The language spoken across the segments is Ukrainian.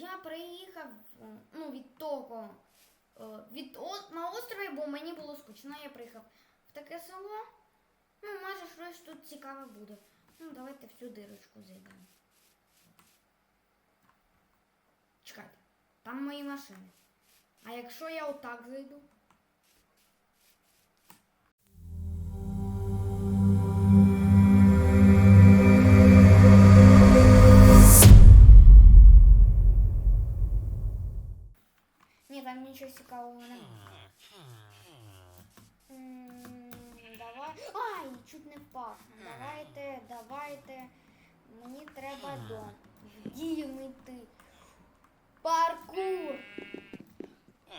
я приїхав е, ну, від того. е, Від на острові, бо мені було скучно. Я приїхав в таке село. Ну, може, щось тут цікаве буде. Ну, давайте всю дирочку зайдемо. Чекайте, там мої машини. А якщо я отак зайду? Там нічого цікавого немає. Давай. Ай, чуть не впав. Давайте, давайте. Мені треба дом. В йти. Паркур.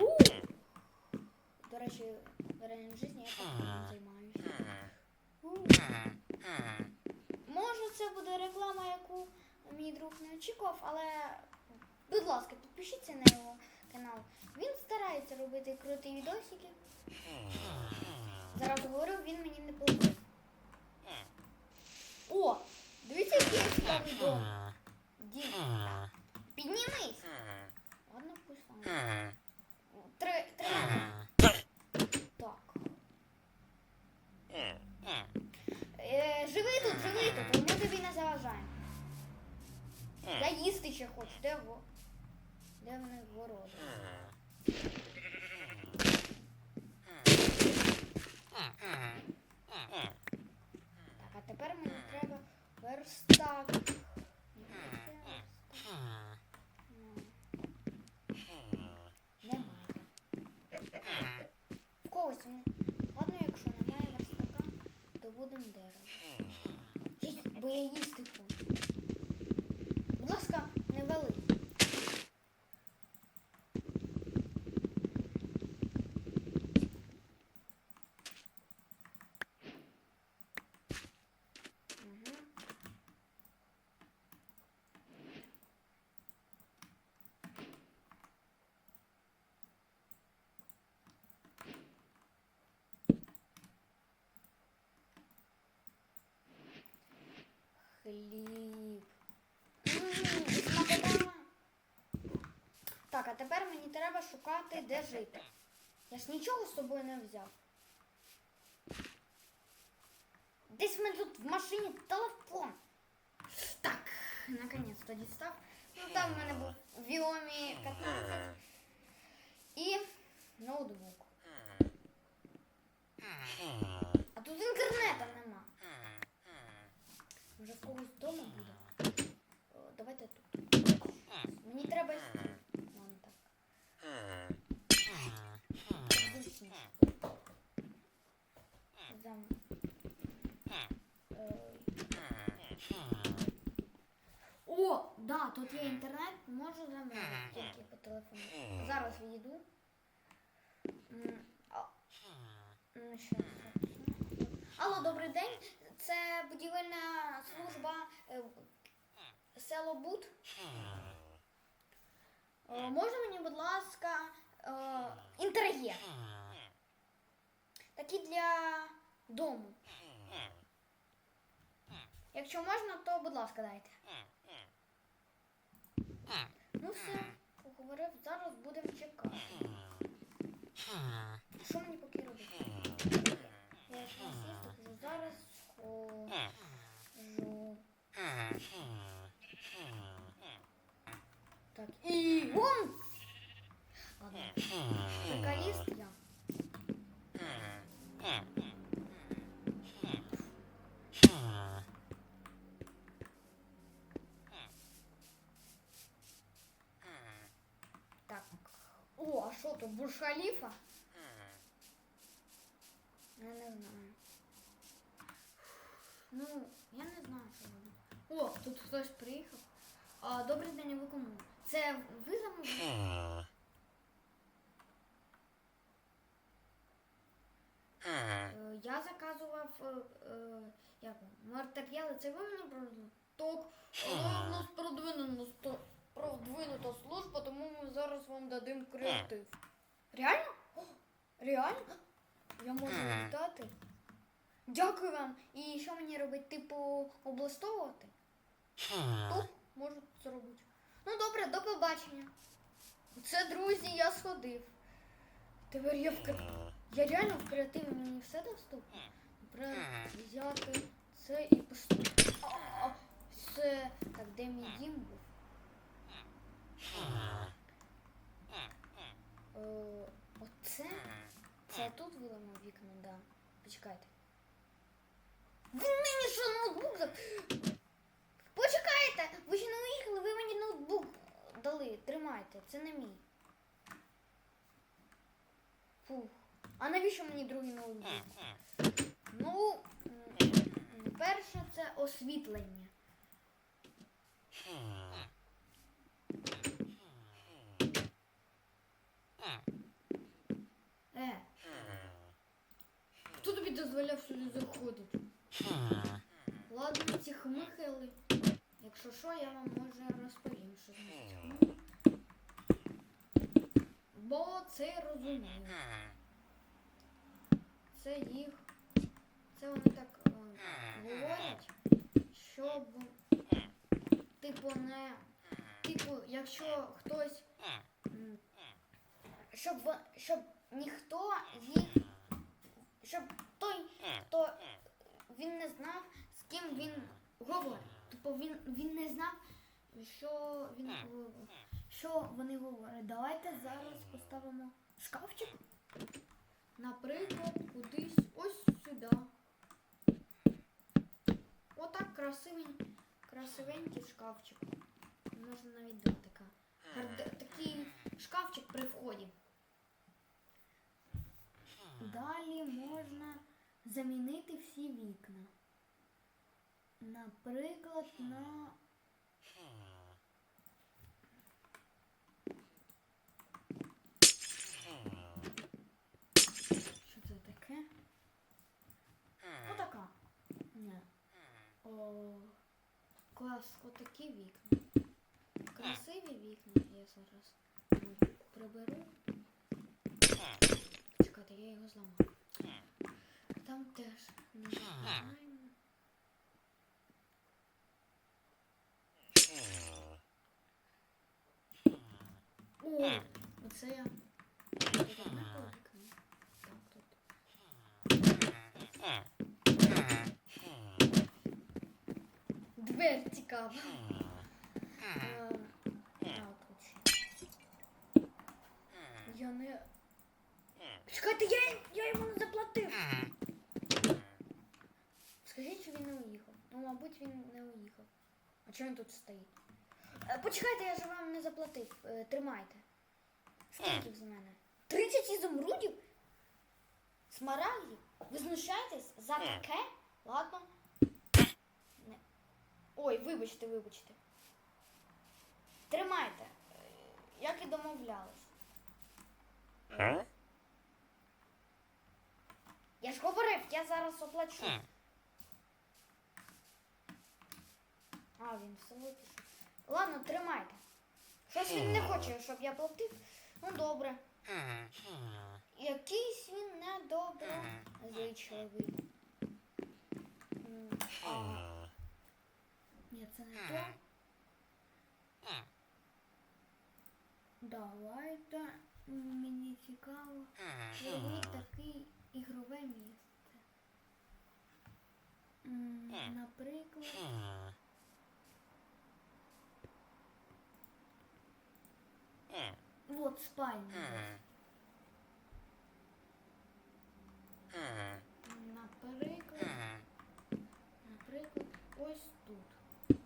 У! До речі, в реальній житті я таким займаюся. Може, це буде реклама, яку мій друг не очікував, але будь ласка, підпишіться на його канал. Він старається робити круті відосики. Зараз говорю, він мені не платить. О! Дивіться, який я цікавий дом. Дім. Піднімись. Ладно, пусть вам. Ukraine. Хліб. М, смакота. Так, а тепер мені треба шукати, де жити. Я ж нічого з собою не взяв. Десь в мене тут в машині телефон. Так, наконець-то дістав. Ну там в мене був Xiaomi 15 і ноутбук. А тут інтернету нема. Може в когось вдома буде? О, давайте тут. Мені треба. Ладно, так. Зручніше. Зам... Е, О, да, тут є інтернет, можу замовити тільки по телефону. Зараз відійду. М, а. Алло, добрий день. Це будівельна служба е, село Буд. Е, Можна мені, будь ласка, е, інтер'єр? Такий для дому. Якщо можна, то будь ласка, дайте. Ну все, поговорив, зараз будемо чекати. Що мені поки робити? Я схожу. Так, і вон! Ладно, приколіст я. Так. О, а що тут, Бурж-Халіфа? Я не знаю. Ну, я не знаю, що робити. О, тут хтось приїхав. А, добрий день, а ви кому? Це ви замовили? Е, Я заказував е, е, як, матеріали, це ви мені продали? Так, у нас продвинена, продвинута служба, тому ми зараз вам дадим креатив. Реально? Реально? Я можу віддати? Дякую вам. І що мені робити? Типу, облаштовувати? Тут можу зробити. Ну добре, до побачення. Це, друзі, я сходив. Тепер я в кре- Я реально в креативі мені все доступно. Добре, взяти це і поступити. Все. Так, де мій дім був? Е, Оце? Це тут вилимо вікна, да. Почекайте. Мені що ноутбук за... Почекайте! Ви ще не уїхали, ви мені ноутбук дали. Тримайте, це не мій. Фух. А навіщо мені другий ноутбук? Ну, перше це освітлення. Е. Хто тобі дозволяв сюди заходити? Ладно, ці хмихали. Якщо що, я вам може розповім, що хмих. Бо це я розумію. Це їх. Це вони так е, говорять, щоб типу не. Типу, якщо хтось. Щоб, щоб ніхто їх. Щоб той, хто він не знав, з ким він говорить. Тобто він, він не знав, що він. Що вони говорять? Давайте зараз поставимо шкафчик. Наприклад, кудись ось сюди. Отак красивень, красивенький шкафчик. Можна навіть дати така. Такий шкафчик при вході. Далі можна замінити всі вікна. Наприклад, на. Що це таке? Отака. Ні. О, клас, отакі вікна. Красиві вікна. Я зараз приберу. Чекайте, я його зламав. Там теж не забуваємо. О, оце я. перемикав вікно. Так, тут. Двер цікава. Я не. Чекайте, я, я йому не заплатив. Скажіть, що він не уїхав. Ну, мабуть, він не уїхав. А чого він тут стоїть? Е, Почекайте, я ж вам не заплатив. Е, Тримайте. Скільки з мене? 30 ізумрудів? Смарагдів? Ви знущаєтесь за таке? Ладно. Не. Ой, вибачте, вибачте. Тримайте. Е, Як і домовлялись. Я ж говорив, я зараз оплачу. А, він в село. Ладно, тримайте. Щось він не хоче, щоб я платив. Ну добре. Якийсь він недоброзичливий. М, а, Ні, це не то. Давайте. Мені цікаво. Зробіть таке ігрове місце. Наприклад. Вот спальня. Наприклад, ось тут.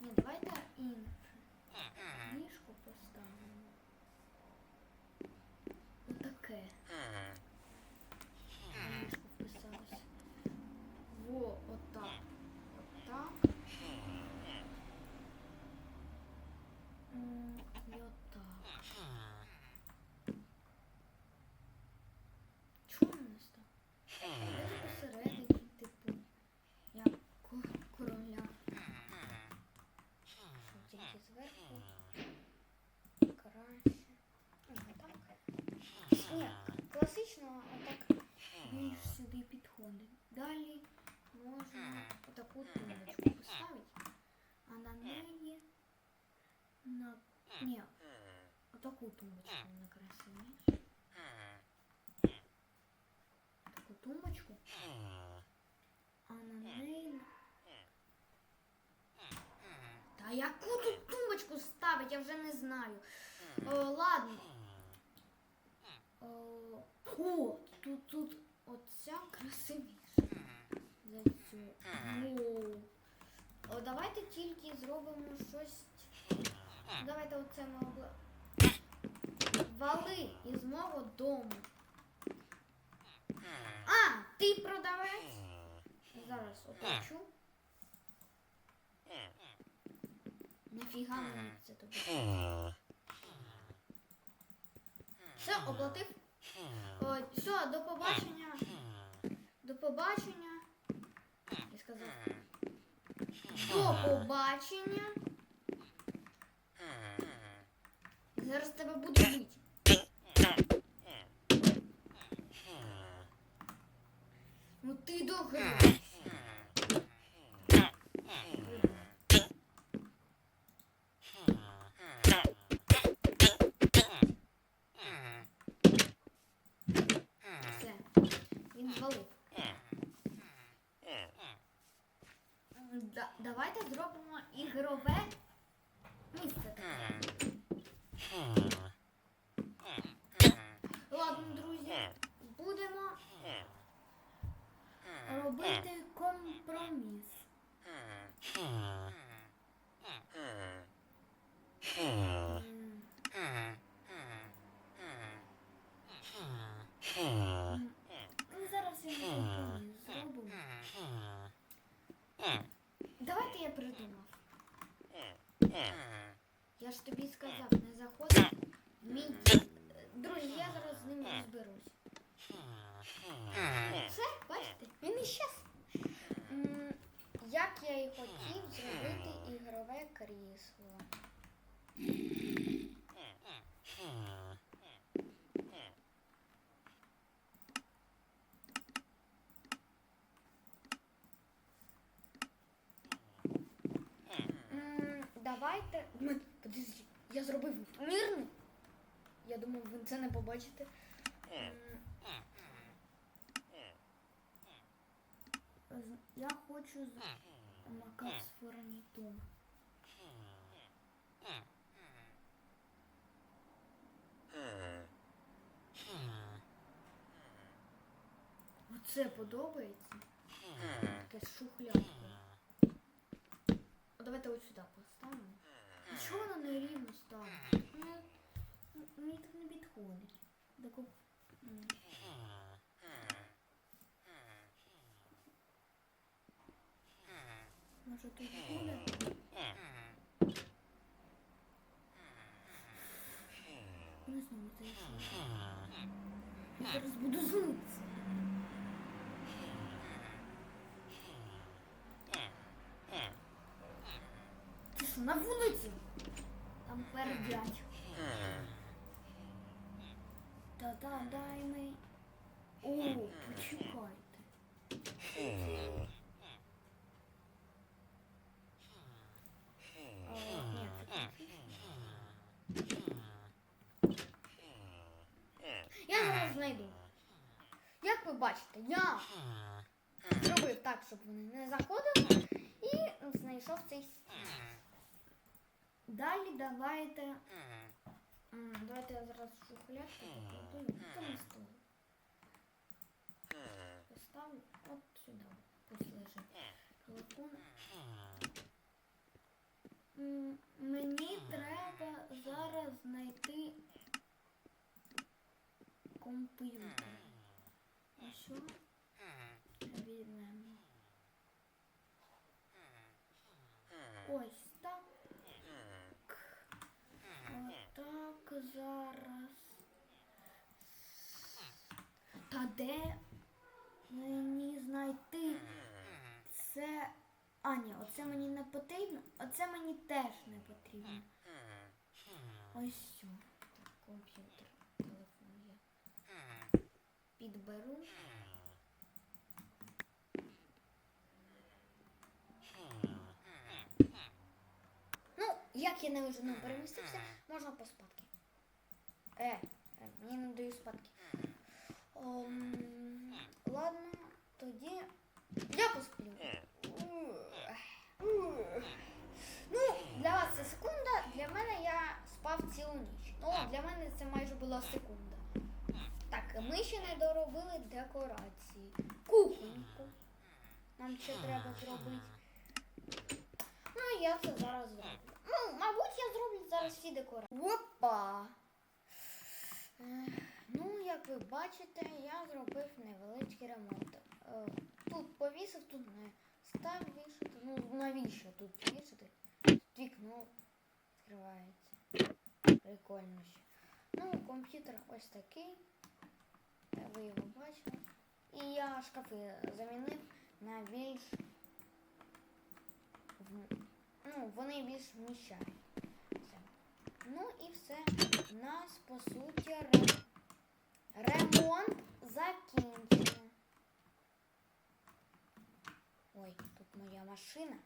Ні, давайте інше. Ліжко поставимо. Отаке. Ліжко вписалося. Во, отак. Отак. М, І отак. Чому не став? Десь посередині, типу, як ко- короля. Що тільки зверху. Краще. Ні, класично, отак більш сюди підходить. Далі таку тумбочку поставити, а на неї на. Ні, отаку тумбочку на красиві. Таку тумбочку, а на неї. Та яку тут тумбочку ставить, я вже не знаю. О, ладно. О, о, тут, тут оця красивіша. За цю. О, давайте тільки зробимо щось. Давайте оце ми обла... Вали із мого дому. А, ти продавець? Зараз оплачу. Нафіга мені це тобі? Все, оплатив. О, все, до побачення. До побачення. Я сказав. До побачення. Зараз тебе буду бити. Ну ти догадайся. Все. Він звалив. М, Да, давайте зробимо ігрове місце. Ладно, друзі, будемо робити компроміс. М, м, Ну, зараз я компроміс зробимо. Давайте я придумав. Я ж тобі сказав, не заходь. в Мій... дім. Друзі, я зараз з ним розберусь. Все, бачите, він іщез. М, Як я і хотів зробити ігрове крісло. М, Давайте. Подожди, я зробив мирний. Я думав, ви це не побачите. Я хочу з макав з фурнітуром. Оце подобається. Таке. О, Давайте ось сюди поставимо. А чого воно не рівно ставить? Ну, м- мені так не підходить. Таку... Може тут буде? Не знаю, це що. Я зараз буду злитися. Ти що, на вулиці? Там пердять. Та-да, дай ми. О, почекайте. Я зараз знайду. Як ви бачите, я зробив так, щоб вони не заходили і знайшов цей стіл. Далі давайте. м, Давайте я зараз шухлядку покладу. Та на стол. Поставлю от сюди. Пусть лежить. Телефон. М, Мені треба зараз знайти комп'ютер. А що? Візьмемо. Ось зараз. Та де мені знайти це. А, ні, оце мені не потрібно, оце мені теж не потрібно. Ось все. Комп'ютер, телефон є. Підберу. Ну, як я не вже не ну, перемістився, можна поспати е, мені не дають спадки. Ом, ладно, тоді я посплю. Ну, для вас це секунда, для мене я спав цілу ніч. Ну, для мене це майже була секунда. Так, ми ще не доробили декорації. Кухоньку. Нам ще треба зробити. Ну, я це зараз зроблю. Ну, мабуть, я зроблю зараз всі декорації. Опа! Ну, як ви бачите, я зробив невеличкий ремонт. Е, Тут повісив, тут не став вішати. Ну, навіщо тут вішати? Тут вікно відкривається. Прикольно ще. Ну, комп'ютер ось такий. Ви його бачили. І я шкафи замінив на більш. Ну, вони більш вміщають. Ну і все. У нас по суті ре- ремонт закінчено. Ой, тут моя машина.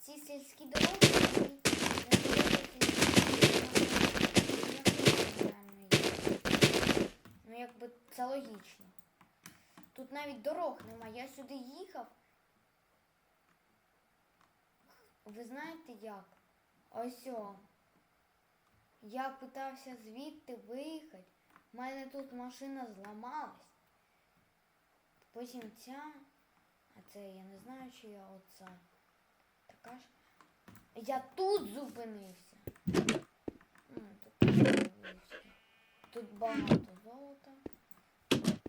Ці сільські дороги, Ну, якби це логічно. Тут навіть дорог немає. Я сюди їхав. Ви знаєте як? Ось о. Я питався звідти виїхати. У мене тут машина зламалась. Потім ця. А це я не знаю, чи я оця. Така ж. Я тут зупинився. М, Тут, тут багато золота.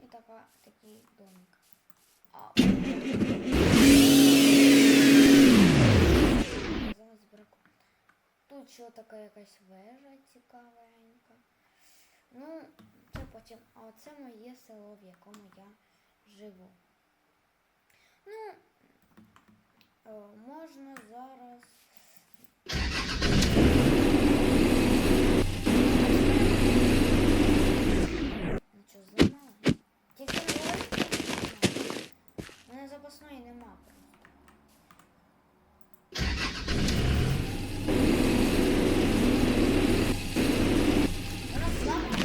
І така, такий домик. А. Тут ще така якась вежа цікавенька. Ну, це потім. А оце моє село, в якому я живу. Ну, е, можна зараз. Ну що, зламала? Тільки не говори, У мене запасної нема просто. Вона зламала.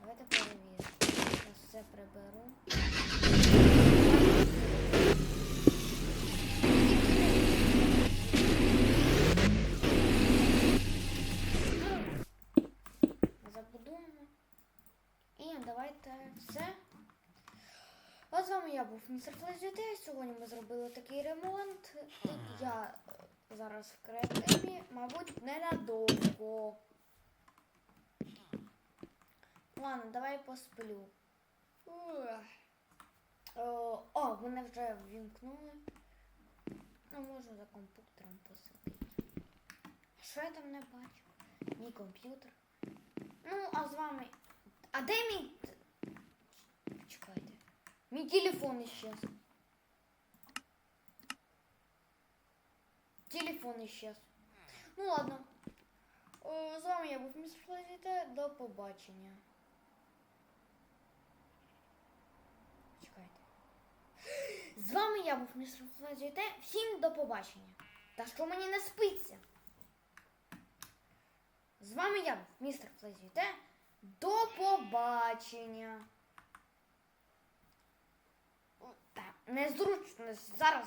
Давайте перевіримо. Зараз все приберу. Забудуємо. І давайте все. А з вами я був містер Флезюте. Сьогодні ми зробили такий ремонт. Я е, зараз в креативі, мабуть, ненадовго. Ладно, давай посплю. О, о, мене вже ввімкнули. Ну, можу за комп'ютером посидіти. Що я там не бачу? Мій комп'ютер. Ну, а з вами. А де мій. Мій телефон исчез. Телефон исчез. Ну ладно. З вами я був містер Флазіте. До побачення. Чекайте. З вами я був містер Флазіте. Всім до побачення. Та що мені не спиться? З вами я був містер Флазіте. До побачення. Так, незручно зараз.